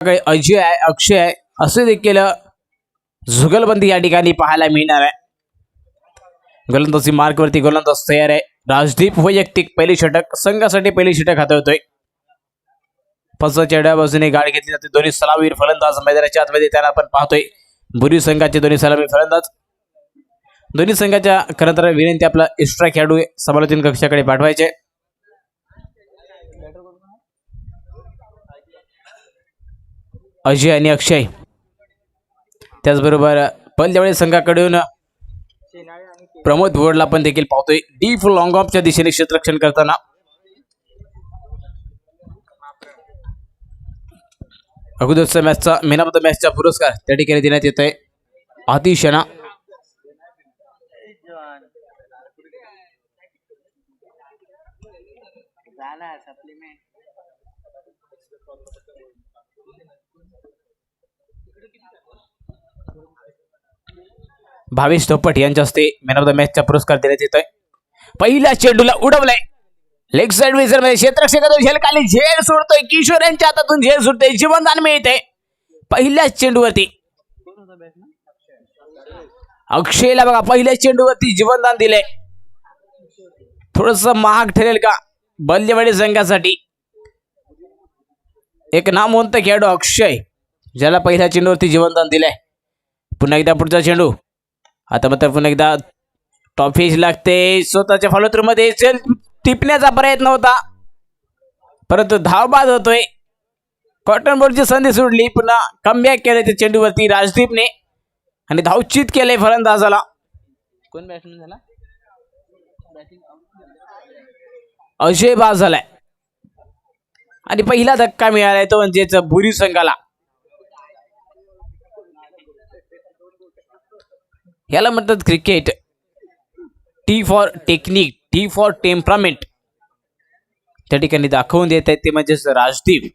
कडे अजय आहे अक्षय आहे असे देखील झुगलबंदी या ठिकाणी पाहायला मिळणार आहे. गोलंदाजी मार्कवरती गोलंदाज तयार आहे. राजदीप वैयक्तिक पहिली षटक संघासाठी पहिली षटक हाताळतोय. पंचाच्या डाव्या बाजूने गाडी घेतली जाते. दोन्ही सलामीर फलंदाज मैदानाच्या आतमध्ये त्यांना आपण पाहतोय. बुरी संघाचे दोन्ही सलामी फलंदाज. दोन्ही संघाच्या खरं तर विनंती आपला एक्स्ट्रा खेळाडू समालोचन कक्षाकडे पाठवायचे. अजय आणि अक्षय. त्याचबरोबर पलदेवळे संघाकडून प्रमोद वडला पण देखील पाहतोय. डीप लॉंग ऑफच्या दिशेने क्षेत्ररक्षण करताना. अगोदरचा मॅचचा मेन ऑफ द मॅचचा पुरस्कार त्या ठिकाणी देण्यात येत आहे अतिशना भावेश धोपट यांच्या हस्ते मॅन ऑफ द मॅचचा पुरस्कार देण्यात येतोय. पहिल्या चेंडूला उडवलाय. लेग साइड विजरमध्ये क्षेत्रक्षकातून झेल खाली झेल सोडतोय. किशोर यांच्या हातातून झेल सुटतोय. जीवनदान मिळते पहिल्याच चेंडूवरती अक्षयला बघा पहिल्याच चेंडूवरती जीवनदान दिले थोडस महाग ठरेल का? बल्लेवाडी संघासाठी. एक नाम म्हणतं खेळाडू अक्षय ज्याला पहिल्या चेंडूवरती जीवनदान दिलंय. पुन्हा एकदा पुढचा चेंडू आता मात्र पुन्हा एकदा टॉफिश लागते. स्वतःच्या फॉलोथ्रू मध्ये सेल टिपण्याचा प्रयत्न होता. परंतु धावबाद होतोय कॉटन बोर्डची संधी सोडली. पुन्हा कमबॅक केलं त्या चेंडूवरती राजदीपने. आणि धावचित केले फलंदाजाला. कोण बॅट्समॅन झाला? अजय बाद झालाय. आणि पहिला धक्का मिळालाय तो म्हणजेच बुरी संघाला. याला म्हणतात cricket T for technique T for temperament त्या ठिकाणी दाखवून देत आहेत ते म्हणजेच राजदीप.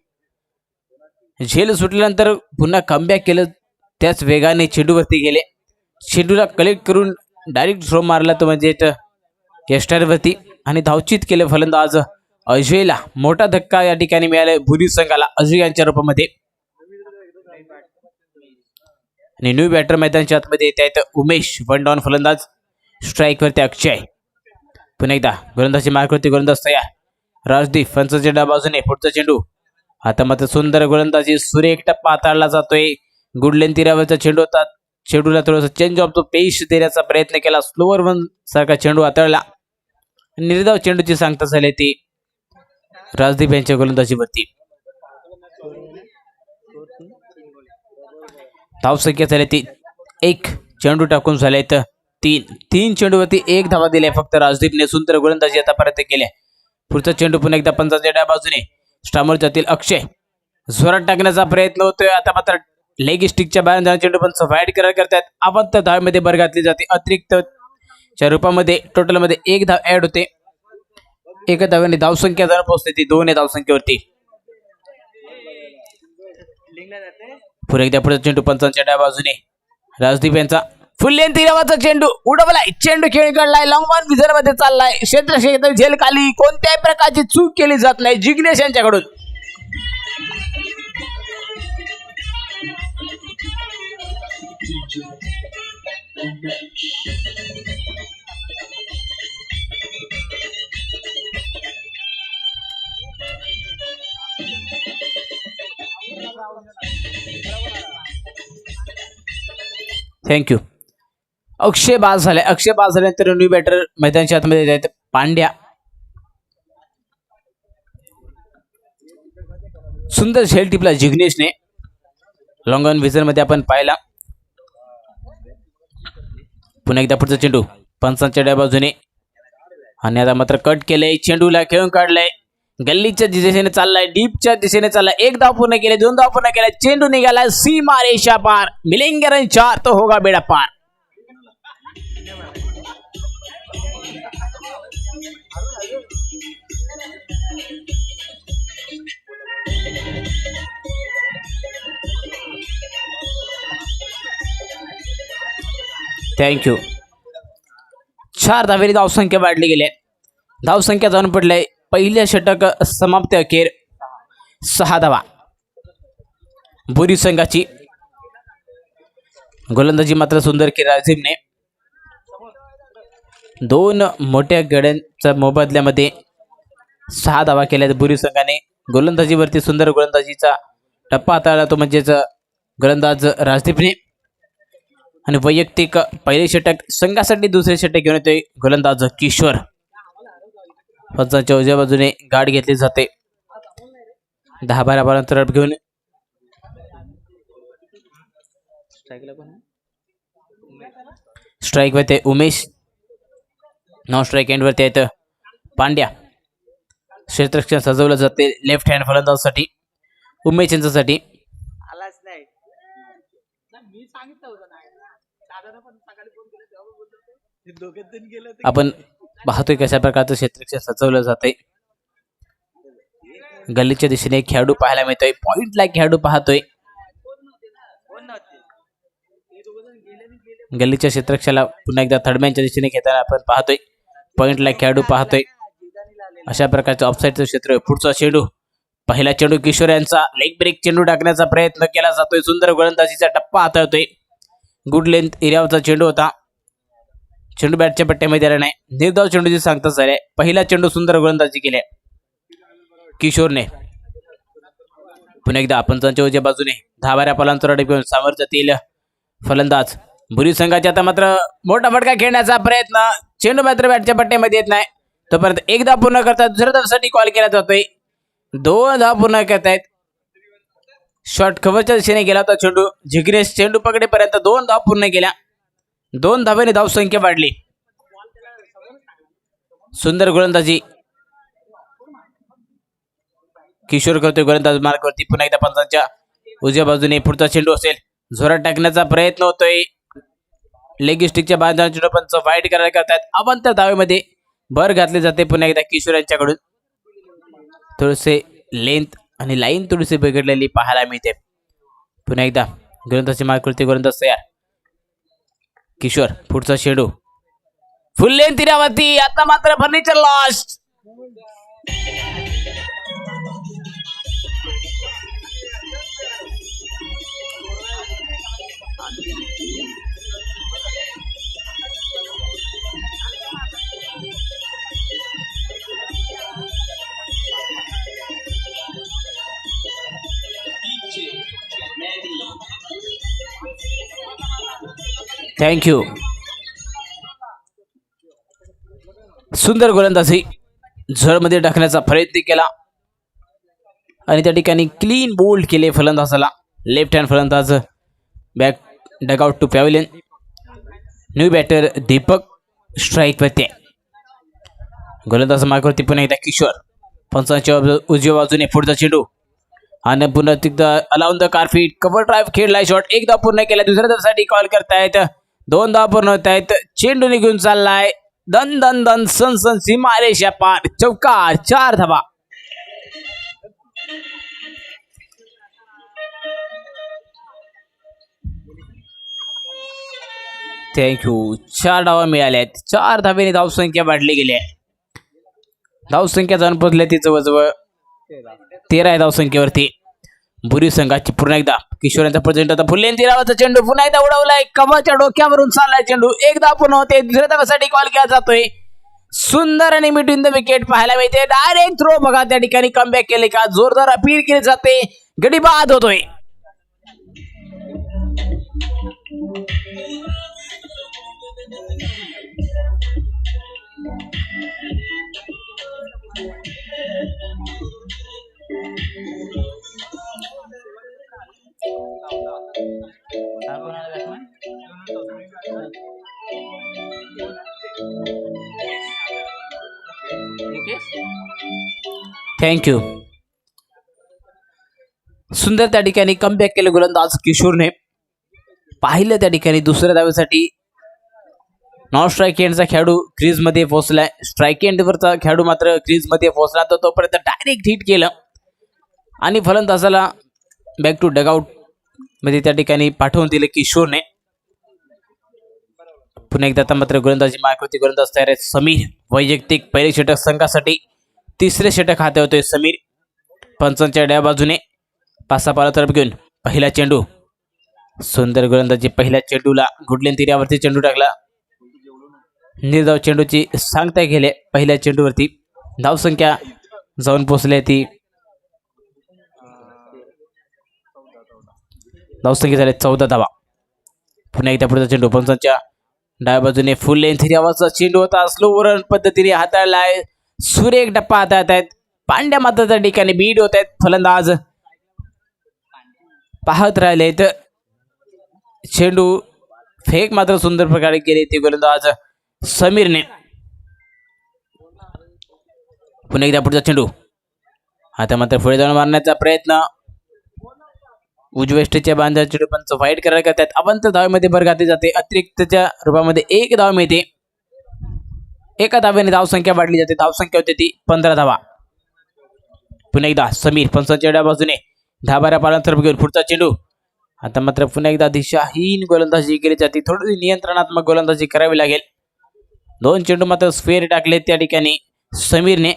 झेल सुटल्यानंतर पुन्हा कमबॅक केलं. त्याच वेगाने चेंडूवरती गेले. चेंडूला कलेक्ट करून डायरेक्ट थ्रो मारला तो म्हणजे यष्टारवरती. आणि धावचित केलं फलंदाज अजयला. मोठा धक्का या ठिकाणी मिळाला भुरी संघाला. अजय यांच्या रूपामध्ये. आणि न्यू बॅटर मैदानच्या आतमध्ये येत आहेत उमेश वन डॉन फलंदाज. स्ट्राईकवरती अक्षय. पुन्हा एकदा गोलंदाजी मार्कवरती गोलंदाज तयार. राजदीप फनचा डाव्या बाजूने पुढचा चेंडू. आता मात्र सुंदर गोलंदाजी सुरेख टप्पा हाताळला जातोय. गुडलेन तीरावरचा चेंडू होता. चेंडूला थोडासा चेंज ऑफ तो पेश देण्याचा प्रयत्न केला. स्लोवर वन सारखा चेंडू हाताळला. निर्धाव चेंडूची सांगता झाली ती राजदीप यांच्या गोलंदाजीवरती. धावसंख्या झाली ती एक चेंडू टाकून झाले तर तीन तीन चेंडूवरती एक धावा दिल्या फक्त राजदीपने. सुंदर गोलंदाजी आतापर्यंत केल्या. पुढचा चेंडू पुन्हा एकदा पंचाच्या डाव्या बाजूने स्टामर जातील अक्षय. जोरात टाकण्याचा प्रयत्न होतोय. आता मात्र लेग स्टिकच्या बाहेर जाणार चेंडू पण व्हाईट करार करतात आपण त्या धावेमध्ये भर घातली जाते. अतिरिक्त च्या रूपामध्ये टोटलमध्ये एक धाव ऍड होते. एका धाव्याने धावसंख्या जर पोहोचते ती दोन आहे धावसंख्येवरती. पुन्हा एकदा पुढे चेंडू पंचांच्या डाव्या बाजूने. राजदीप यांचा फुल लेंथ नावाचा चेंडू. उडवलाय. चेंडू खेळ काढलाय लॉंग बॉल विजरमध्ये चाललाय. क्षेत्र क्षेत्र झेल खाली कोणत्याही प्रकारची चूक केली जात नाही. जिग्नेश यांच्याकडून. थँक्यू अक्षय बाद झाले. अक्षय बाद झाल्यानंतर न्यू बॅटर मैदानच्या आतमध्ये येत आहेत पांड्या. सुंदर झेल टिपला जिग्नेशने. लॉंग ऑन विजरमध्ये आपण पाहिला. पुन्हा एकदा पुढचा चेंडू. पंचांच्या डाव्या बाजूने. आणि आता मात्र कट केलंय. चेंडूला खेळून काढलाय. गल्लीच्या दिशेने चाललाय डीपच्या दिशेने चाललाय. एक धाव पूर्ण केले दोन धाव पूर्ण केले चेंडू निघालाय सी मारेशा पार. मिलिंग रन चार तो होगा बेड़ा पार. थँक्यू चार धावेरी धावसंख्या वाढली गेली आहे. धावसंख्या जाऊन पडले पहिल्या षटक समाप्त अखेर सहा धावा बुरी संघाची गोलंदाजी मात्र सुंदर केली. राजीवने दोन मोठ्या गड्यांच्या मोबदल्यामध्ये सहा धावा केल्या बुरी संघाने गोलंदाजीवरती सुंदर गोलंदाजीचा टप्पा हाताळला. तो म्हणजेच गोलंदाज राजदीपने. आणि वैयक्तिक पहिले षटक संघासाठी दुसरे षटक घेऊन येतोय गोलंदाज किशोर. पंचांच्या उजव्या बाजूने गाठ घेतली जाते. दहा बारा बारा अंतर घेऊन. स्ट्राईक वरती उमेश. नॉन स्ट्राईक एंड वरती आहेत पांड्या. क्षेत्रक्षण सजवलं जाते लेफ्ट हँड फलंदाजासाठी. उमेश यांच्यासाठी. आपण पाहतोय कशा प्रकारचं क्षेत्ररक्षण सजवलं जाते गल्लीच्या दिशेने एक खेळाडू पाहायला मिळतोय. पॉइंटला लाईक खेळाडू पाहतोय. गल्लीच्या क्षेत्रक्षाला पुन्हा एकदा थर्डमॅनच्या दिशेने घेताना आपण पाहतोय. पॉइंटला खेळाडू पाहतोय. अशा प्रकारचं ऑफसाईडचं क्षेत्र पुढचा चेंडू. पहिला चेंडू किशोर यांचा. लेग ब्रेक चेंडू टाकण्याचा प्रयत्न केला जातोय. सुंदर गोलंदाजीचा टप्पा हाताळतोय. गुड लेंथ एरियावरचा चेंडू होता. चेंडू बॅटच्या पट्ट्यामध्ये आला नाही. निर्धाव चेंडूची सांगता झाले पहिला चेंडू सुंदर गोलंदाजी केले. किशोरने. पुन्हा एकदा पंचांच्या उजव्या बाजूने दहा बाऱ्या पलांतर घेऊन जातील फलंदाज. बुरी संघाचे आता मात्र मोठा फटका खेळण्याचा प्रयत्न. चेंडू मात्र बॅटच्या पट्ट्यामध्ये येत नाही. तोपर्यंत एकदा पूर्ण करतात दुसऱ्या धावसाठी कॉल केला जातोय. दोन धाव पूर्ण करतायत. शॉर्ट खबरच्या दिशेने गेला होता चेंडू. जिग्नेश चेंडू पकडेपर्यंत दोन धाव पूर्ण केल्या दोन धाव्याने धावसंख्या वाढली. सुंदर गोलंदाजी. किशोर करतोय गोलंदाज मार्गवरती पुन्हा एकदा पंचांच्या उजव्या बाजूने पुढचा चेंडू असेल. झोरात टाकण्याचा प्रयत्न होतोय. लेग स्टिकच्या बांधण्याचा चेंडू पंच वाईट करायला करतात. अवंतर धावेमध्ये भर घातली जाते पुन्हा एकदा किशोर यांच्याकडून. थोडेसे लेंथ आणि लाईन थोडीशी बिघडलेली पाहायला मिळते. पुन्हा एकदा गोलंदाजी मार्गवरती गोलंदाज तयार. किशोर पुढचा शेडू. फुल लेन तिरावती आता मात्र फर्निचर लॉस्ट थँक्यू सुंदर गोलंदाजी झळमध्ये टाकण्याचा प्रयत्न केला. आणि त्या ठिकाणी क्लीन बोल्ड केले फलंदाजाला. लेफ्ट हँड फलंदाज. Back dugout to pavilion new batter Deepak strike वरती गोलंदाज मार्गावरती पुन्हा एकदा किशोर. पंचांच्या उजव्या बाजूने पुढचा चेंडू. आणि पुन्हा तिथं along the carpet cover drive खेळलाय शॉट एकदा पूर्ण केला. दुसऱ्या धावासाठी कॉल करतायत. दोन धाव पूर्ण होत आहेत. चेंडू निघून चाललाय. दन दन दन सन सन सीमारेषा पार. चौकार चार धावा. थँक्यू चार धावा मिळाल्या आहेत चार धावेने धावसंख्या वाढली गेली आहे. धावसंख्या जाऊन पोहोचल्या ती जवळजवळ तेरा आहे धावसंख्येवरती. बुरी संघाची पुन्हा एकदा. किशोरांचा प्रेझेंट आता फुलेन तिरावाचा चेंडू पुन्हा एकदा उडवलाय. कमाच्या डोक्यावरून चाललाय चेंडू. एकदा पुन्हा होते. दुसऱ्या धावासाठी कॉल केला जातोय. सुंदर आणि मिटून द विकेट पाहायला मिळते. डायरेक्ट थ्रो बघा त्या ठिकाणी. कमबॅक केले का? जोरदार अपील केली जाते. गडी बाद होतोय. थँक्यू सुंदर त्या ठिकाणी कमबॅक केलं गोलंदाज किशोरने. पाहिलं त्या ठिकाणी दुसऱ्या धावेसाठी. नॉन स्ट्राईक एंडचा खेळाडू क्रीजमध्ये पोहोचलाय. स्ट्राईक एंडवरचा खेळाडू मात्र क्रीजमध्ये पोहोचला तर तोपर्यंत डायरेक्ट हिट केलं. आणि फलंदाजाला बॅक टू डगआउटमध्ये त्या ठिकाणी पाठवून दिलं किशोरने. पुन्हा एकदा आता मात्र गोलंदाजी होती गोलंदाज तयार आहेत. समीर वैयक्तिक पहिले षटक संघासाठी. तिसरे षटक हाते होते समीर पंचांच्या डाव्या बाजूने. पाच सहा पाला तरफ घेऊन पहिला चेंडू. सुंदर गोलंदाजी पहिल्या चेंडूला गुडलेन तिऱ्यावरती चेंडू टाकला. निर्धाव चेंडूची सांगता गेले पहिल्या चेंडूवरती. धावसंख्या जाऊन पोचली ती. धावसंख्या झाले चौदा धावा. पुन्हा एकदा पुढचा चेंडू पंचांच्या डाव्या बाजूने फुल लेंथ आवाजचा चेंडू होता. स्लो रन पद्धतीने हाताळला आहे. सूर्य एक डप्पा हाताळत आहेत. पांड्या माताच्या ठिकाणी बीड होत आहेत फलंदाज पाहत राहिले तर चेंडू फेक मात्र सुंदर प्रकारे केले ते गोलंदाज समीरने. पुन्हा एकदा पुढचा चेंडू. आता मात्र पुढे जाऊन मारण्याचा प्रयत्न. उजवेष्टीच्या बांधा चेंडू पंच फाईट करायला करतात अवंत धावेमध्ये भर घातली जाते. अतिरिक्तच्या रूपामध्ये एक धाव मिळते. एका धाव्याने धावसंख्या वाढली जाते. धावसंख्या होते ती पंधरा धावा. पुन्हा एकदा समीर पंचांच्या डाव्या बाजूने. दहा बारा पालांतर घेऊन पुढचा चेंडू. आता मात्र पुन्हा एकदा दिशाहीन गोलंदाजी केली जाते. थोडी नियंत्रणात्मक गोलंदाजी करावी लागेल. दोन चेंडू मात्र स्क्वेअर टाकले त्या ठिकाणी समीरने.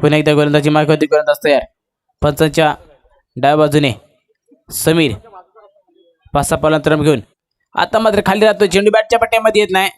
पुन्हा एकदा गोलंदाजी मार्ग होती. गोलंदाज तयार. पंचांच्या डाव्या बाजूने समीर. पाच सहा पालांतरम घेऊन. आता मात्र खाली राहतो चेंडू बॅटच्या पट्ट्यामध्ये येत नाही.